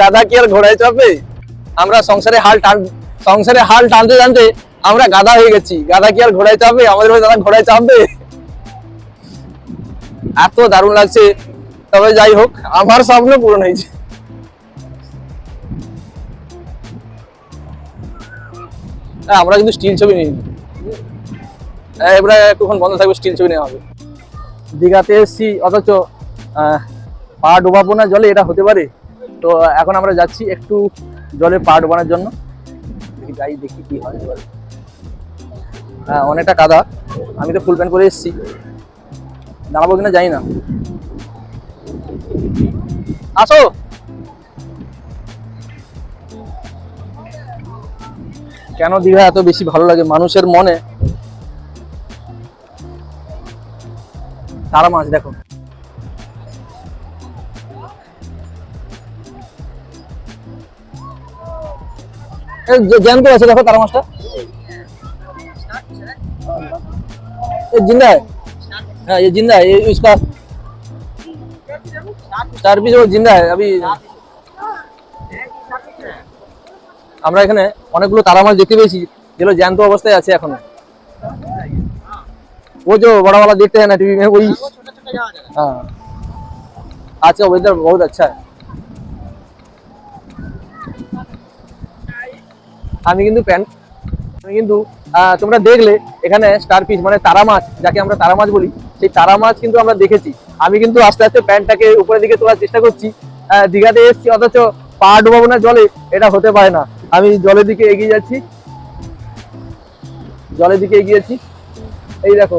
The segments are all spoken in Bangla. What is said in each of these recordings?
গাধা কি আর ঘোড়ায় চাপে? আমরা সংসারে হাল টান সংসারে হাল টানতে টানতে আমরা গাধা হয়ে গেছি। গাধা কি আর ঘোড়ায় চাপবে আমাদের দাদা ঘোড়ায় চাপবে? এত দারুণ লাগছে। তবে যাই হোক আমার স্বপ্ন পূরণ হয়েছে। হ্যাঁ, আমরা কিন্তু স্টিল ছবি নিই। এবারে একটুক্ষণ বন্ধ থাকবে স্টিল ছবি নেওয়া হবে? দীঘাতে এসছি অথচ পা ডোবাবো না জলে, এটা হতে পারে। তো এখন আমরা যাচ্ছি একটু জলে পা ডোবানোর জন্য। যাই, দেখি কি হয় হ্যাঁ অনেকটা কাদা। আমি তো ফুল প্যান্ট করে এসেছি। দাঁড়াবো কিনা জানি না। আসো! কেন দীঘা এত বেশি ভালো লাগে? মানুষের মনে। তারা মাছ দেখো। জ্যান্ত আছে দেখো তারা মাছটা ये जिंदा है हाँ ये जिंदा है ये इसका चार पीस वो जिंदा है अभी আমরা এখানে অনেকগুলো তারা মাছ দেখতে পেয়েছি যেগুলো জ্যান্ত অবস্থায় আছে এখনো वो जो बड़ा वाला देखते हैं ना टीवी में वही हाँ आज का वेदर बहुत अच्छा है আমি কিন্তু প্যান্ট কিন্তু তোমরা দেখলে এখানে স্টার পিস মানে তারা মাছ, যাকে আমরা তারা মাছ বলি, সেই তারা মাছ কিন্তু আমরা দেখেছি। আমি কিন্তু আস্তে আস্তে প্যান্টটাকে উপরের দিকে তোলার চেষ্টা করছি। দীঘাতে এসেছি, অথচ পা ডুবাবো না জলে, এটা হতে পারে না। আমি জলের দিকে এগিয়ে যাচ্ছি। জলের দিকে এগিয়ে যাচ্ছি। এই দেখো।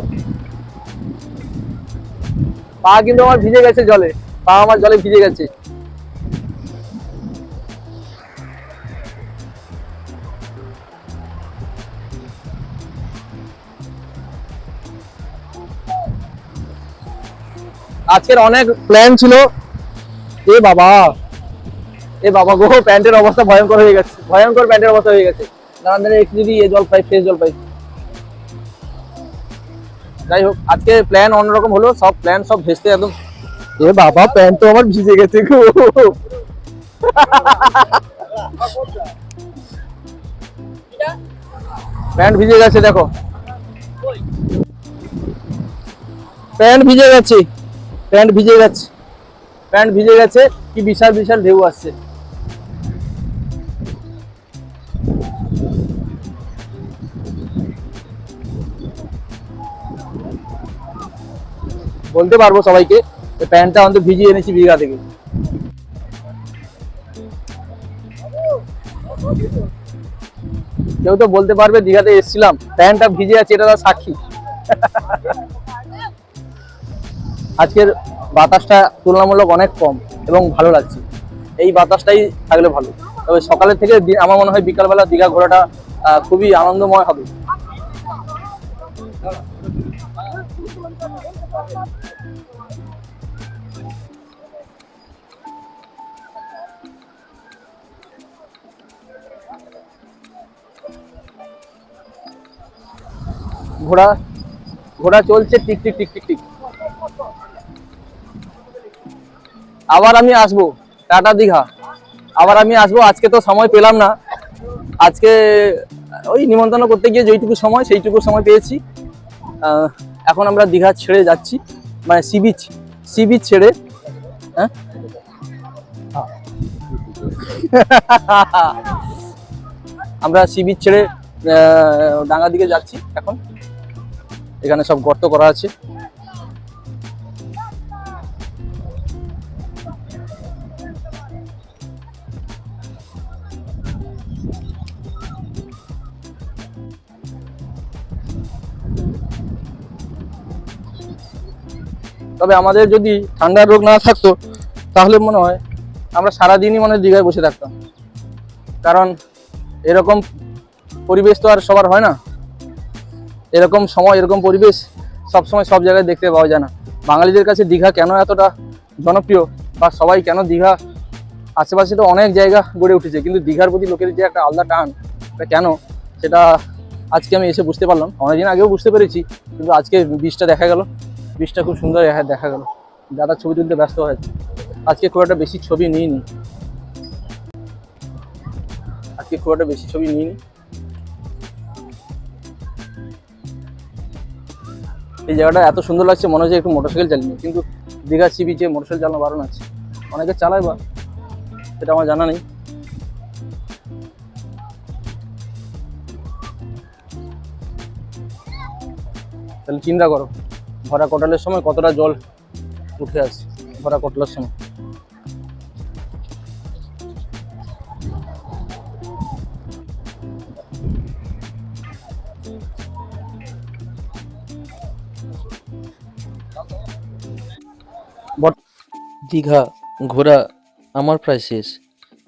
পা কিন্তু আমার ভিজে গেছে জলে। পা আমার জলে ভিজে গেছে। আজকের অনেক প্ল্যান ছিল। এ বাবা এ বাবা গো, প্যান্টের অবস্থা ভয়ঙ্কর হয়ে গেছে। ভয়ঙ্কর প্যান্টের অবস্থা হয়ে গেছে। দাঁড়ান যদি এ জল পাই, ফ্রেশ জল পাই। যাই হোক, আজকে প্ল্যান অন্যরকম হলো, সব প্ল্যান সব ভেস্তে একদম। এ বাবা, প্যান্ট তো আমার ভিজে গেছে গো। প্যান্ট ভিজে গেছে, দেখো। প্যান্ট ভিজে গেছে। প্যান্ট ভিজে গেছে। প্যান্ট ভিজে গেছে, কি বিশাল বিশাল ঢেউ আসছে। বলতে পারব সবাইকে প্যান্টটা অন্তত ভিজিয়ে এনেছি দীঘা থেকে। কেউ তো বলতে পারবে দীঘাতে এসেছিলাম, প্যান্টটা ভিজে আছে, এটা তার সাক্ষী। আজকের বাতাসটা তুলনামূলক অনেক কম এবং ভালো লাগছে। এই বাতাসটাই থাকলে ভালো। তবে সকালের থেকে আমার মনে হয় বিকালবেলা দীঘা ঘোরাটা খুবই আনন্দময় হবে। ঘোড়া ঘোড়া চলছে, tick tick tick tick tick. আবার আমি আসব। টাটা দীঘা। আবার আমি আসব। আজকে তো সময় পেলাম না। আজকে ওই নিমন্ত্রণ করতে গিয়ে যেইটুকু সময় সেইটুকু সময় পেয়েছি। এখন আমরা দীঘা ছেড়ে যাচ্ছি। মানে সি বিচ সি বিচ ছেড়ে। হ্যাঁ? আমরা সি বিচ ছেড়ে আহ, ডাঙ্গার দিকে যাচ্ছি এখন। এখানে সব গর্ত করা আছে। তবে আমাদের যদি ঠান্ডার রোগ না থাকতো, তাহলে মনে হয় আমরা সারাদিনই মনে হয় দীঘায় বসে থাকতাম। কারণ এরকম পরিবেশ তো আর সবার হয় না। এরকম সময়, এরকম পরিবেশ সবসময় সব জায়গায় দেখতে পাওয়া যায় না। বাঙালিদের কাছে দীঘা কেন এতটা জনপ্রিয় বা সবাই কেন দীঘা? আশেপাশে তো অনেক জায়গা গড়ে উঠেছে, কিন্তু দীঘার প্রতি লোকের যে একটা আলাদা টান কেন? সেটা আজকে আমি এসে বুঝতে পারলাম। অনেকদিন আগেও বুঝতে পেরেছি, কিন্তু আজকে বীজটা দেখা গেল। বীজটা খুব সুন্দর দেখা- দেখা গেল। দাদা ছবি তুলতে ব্যস্ত হয়েছে। আজকে খুব একটা বেশি ছবি নিইনি। আজকে খুব একটা বেশি ছবি নিইনি। এই জায়গাটা এত সুন্দর লাগছে, মনে হচ্ছে একটু মোটরসাইকেল চালিয়ে। কিন্তু দীঘা সি বিচে মোটরসাইকেল চালানো বারণ আছে অনেকে চালায় বা, সেটা আমার জানা নেই। তাহলে চিন্তা করো। ভরা কোটালের সময় কতটা জল উঠে আসে ভরা কোটালের সময়? দীঘা ঘোরা আমার প্রায় শেষ।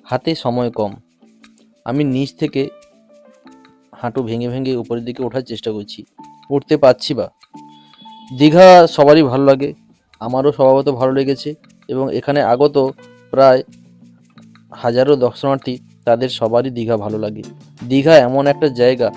হাতে সময় কম। আমি নিচ থেকে হাঁটু ভেঙে ভেঙে উপরের দিকে ওঠার চেষ্টা করছি। উঠতে পারছি বা? দীঘা সবারই ভালো লাগে, আমারও স্বভাবত ভালো লেগেছে এবং এখানে আগত প্রায় হাজারো দর্শনার্থী তাদের সবারই দীঘা ভালো লাগে। দীঘা এমন একটা জায়গা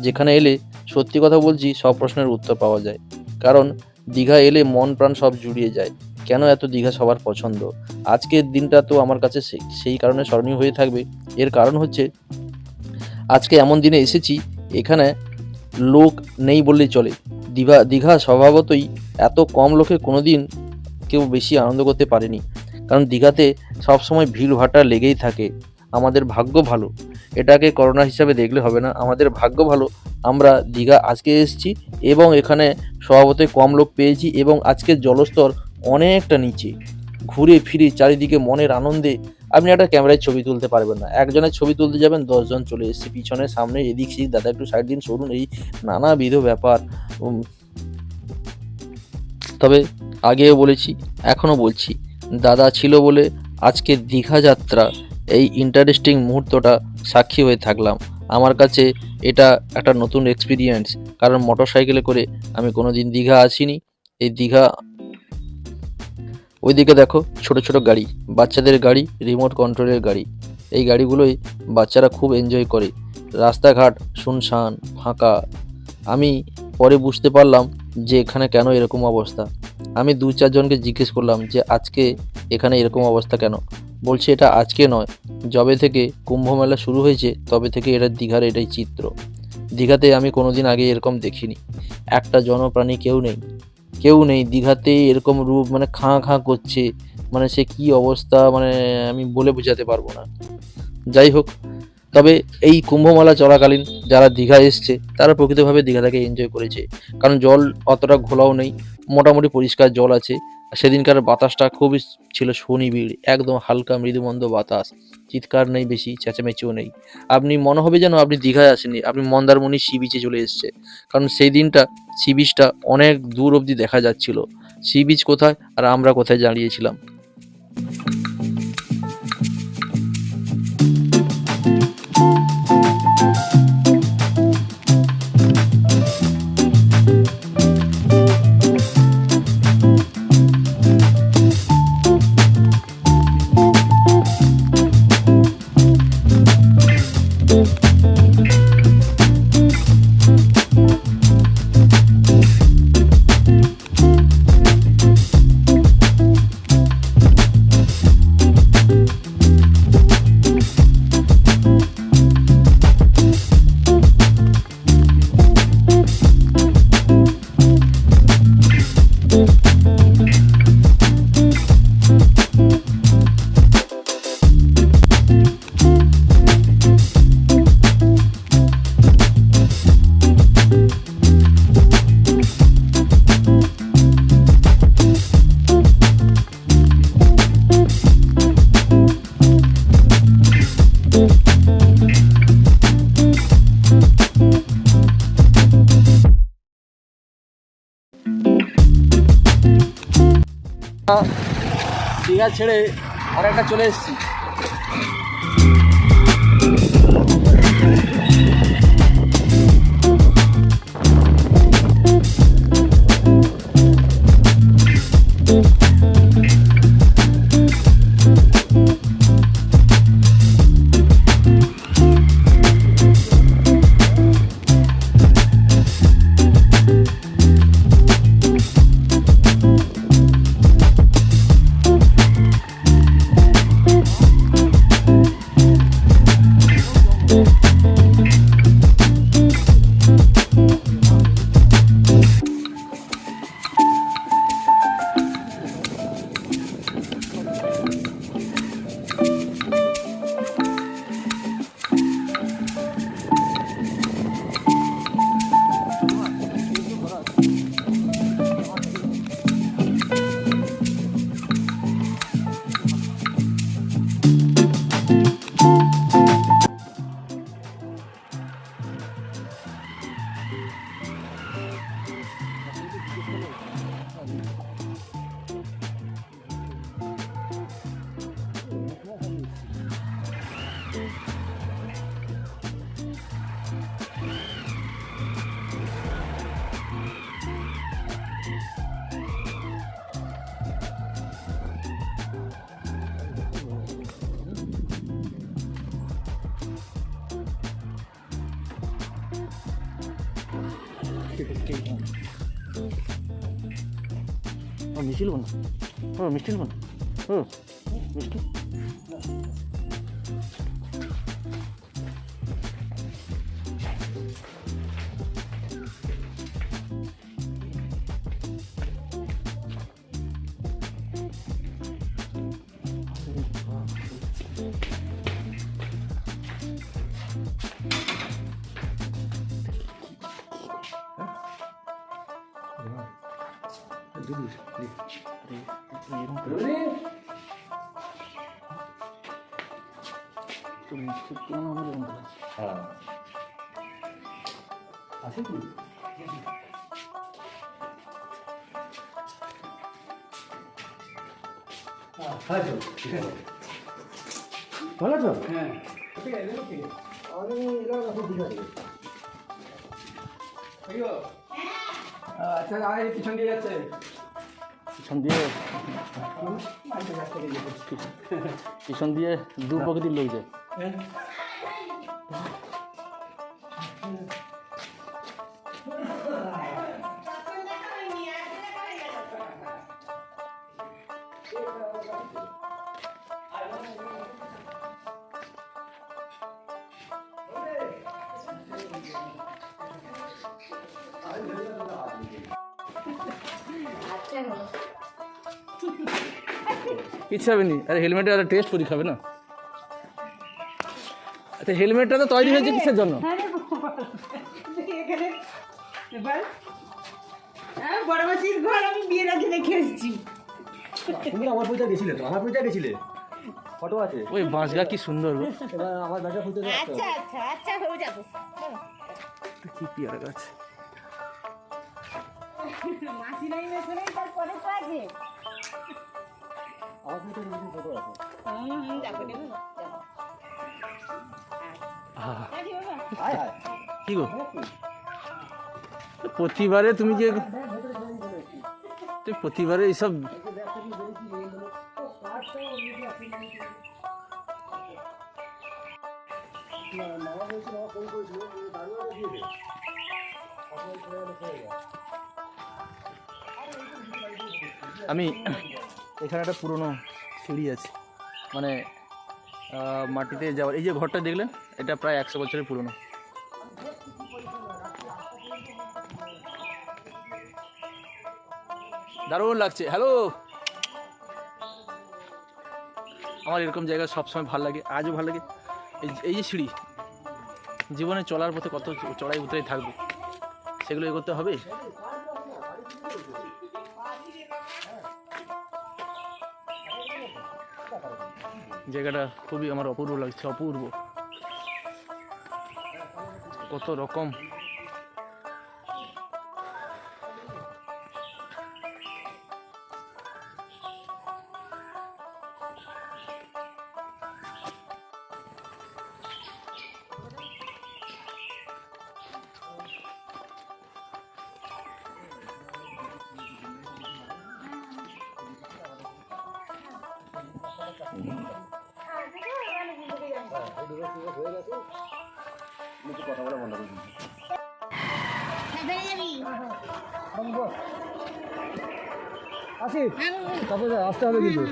যেখানে এলে সত্যি কথা বলছি সব প্রশ্নের উত্তর পাওয়া যায়, কারণ দীঘা এলে মন প্রাণ সব জুড়িয়ে যায়, কেন এত দীঘা সবার পছন্দ? আজকের দিনটা তো আমার কাছে সেই- সেই কারণে স্মরণীয় হয়ে থাকবে। এর কারণ হচ্ছে, আজকে এমন দিনে এসেছি, এখানে লোক নেই বললেই চলে। দীঘা দীঘা স্বভাবতই এত কম লোকে কোনোদিন কেউ বেশি আনন্দ করতে পারেনি। কারণ দীঘাতে সবসময় ভিড় ভাটা লেগেই থাকে। আমাদের ভাগ্য ভালো। এটাকে করোনা হিসাবে দেখলে হবে না। আমাদের ভাগ্য ভালো। আমরা দীঘা আজকে এসেছি এবং এখানে স্বভাবতই কম লোক পেয়েছি এবং আজকের জলস্তর অনেকটা নিচে। ঘুরে ফিরে চারিদিকে মনের আনন্দে আপনি একটা ক্যামেরায় ছবি তুলতে পারবেন না। একজনের ছবি তুলতে যাবেন, দশজন চলে এসেছে পিছনে, সামনে, এদিক সেদিক, দাদা একটু সাইড দিন সরুন, এই নানাবিধ ব্যাপার। তবে আগেও বলেছি, এখনও বলছি, দাদা ছিল বলে আজকে দীঘা যাত্রা, এই ইন্টারেস্টিং মুহূর্তটা সাক্ষী হয়ে থাকলাম। আমার কাছে এটা একটা নতুন এক্সপিরিয়েন্স কারণ মোটর সাইকেলে করে আমি কোনো দিন দীঘা আসিনি। এই দীঘা ওইদিকে দেখো ছোট ছোট গাড়ি, বাচ্চাদের গাড়ি রিমোট কন্ট্রোলের গাড়ি। এই গাড়িগুলোই বাচ্চারা খুব এনজয় করে। রাস্তাঘাট শুনশান, ফাঁকা। আমি পরে বুঝতে পারলাম যে এখানে কেন এরকম অবস্থা। আমি দু চারজনকে জিজ্ঞেস করলাম যে আজকে এখানে এরকম অবস্থা কেন? বলছে এটা আজকে নয়। যবে থেকে কুম্ভ মেলা শুরু হয়েছে, তবে থেকে এটা দীঘার এটাই চিত্র। দীঘাতে আমি কোনোদিন আগে এরকম দেখিনি। একটা জনপ্রাণী কেউ নেই। কেউ নেই, দীঘাতে এরকম রূপ মানে খাঁ খাঁ করছে মানে সে কি অবস্থা মানে আমি বলে বোঝাতে পারব না। যাই হোক, তবে এই কুম্ভমেলা চলাকালীন যারা দীঘা এসছে, তারা প্রকৃতভাবে দীঘাটাকে এনজয় করেছে। কারণ জল অতটা ঘোলাও নেই মোটামুটি পরিষ্কার জল আছে। সেদিনকার বাতাসটা খুবই ছিল শনিবিড় একদম হালকা মৃদুমন্দ বাতাস। চিৎকার নেই বেশি, চেঁচামেচিও নেই। আপনি মনে হবে যেন আপনি দীঘায় আসেনি আপনি মন্দারমণি সি বিচে চলে এসছে। কারণ সেই দিনটা, সি বিচটা অনেক দূর অবধি দেখা যাচ্ছিল। সি বিচ কোথায় আর আমরা কোথায় দাঁড়িয়েছিলাম? দীঘা ছেড়ে আর একটা চলে এসেছি। মিছিল বন মিছিল বন মিছিল মিষ্টি নেব না ও মিষ্টি তো মিষ্টি কেন আমার এরকম করে? ভালো তো আচ্ছা আয় পিছন দিয়ে যাচ্ছে পিছন দিয়ে পিছন দিয়ে দু প্রকৃতির লোক যায়। কিচ্ছু হবে নি। আরে হেলমেটে আরে টেস্ট করি খাবে না। আচ্ছা হেলমেটটা তো তৈরি হয়েছে কিসের জন্য? এখানে। এবার হ্যাঁ বড় মাসির ঘর আমি বিয়ের আগে দেখে এসেছি। তুমি আমার পরিচয় গেছিলে তো? আমার পরিচয় গেছিলে? ফটো আছে। ওই বাঁশগা কি সুন্দর আমার ব্যাগটা খুলতে আচ্ছা আচ্ছা আচ্ছা হয়ে যাব। কি পেয়ারা গাছ। মাসি নাই মেসে নাই তারপরে তো আছে। কি গো? প্রতিবারে তুমি যে তুমি প্রতিবারে এইসব আমি এখানে একটা পুরনো সিঁড়ি আছে। মানে মাটিতে যাওয়ার, এই যে ঘরটা দেখলেন, এটা প্রায় একশো বছরের পুরনো। দারুণ লাগছে। হ্যালো আমার এরকম জায়গা সবসময় ভালো লাগে, আজও ভালো লাগে। এই এই যে সিঁড়ি, জীবনে চলার পথে কত চড়াই উতরাই থাকবে, সেগুলো এগোতে হবে? জায়গাটা খুবই আমার অপূর্ব লাগছে অপূর্ব। কত রকম। বেড়ে যাবি আসি তারপরে আসতে হবে কিন্তু।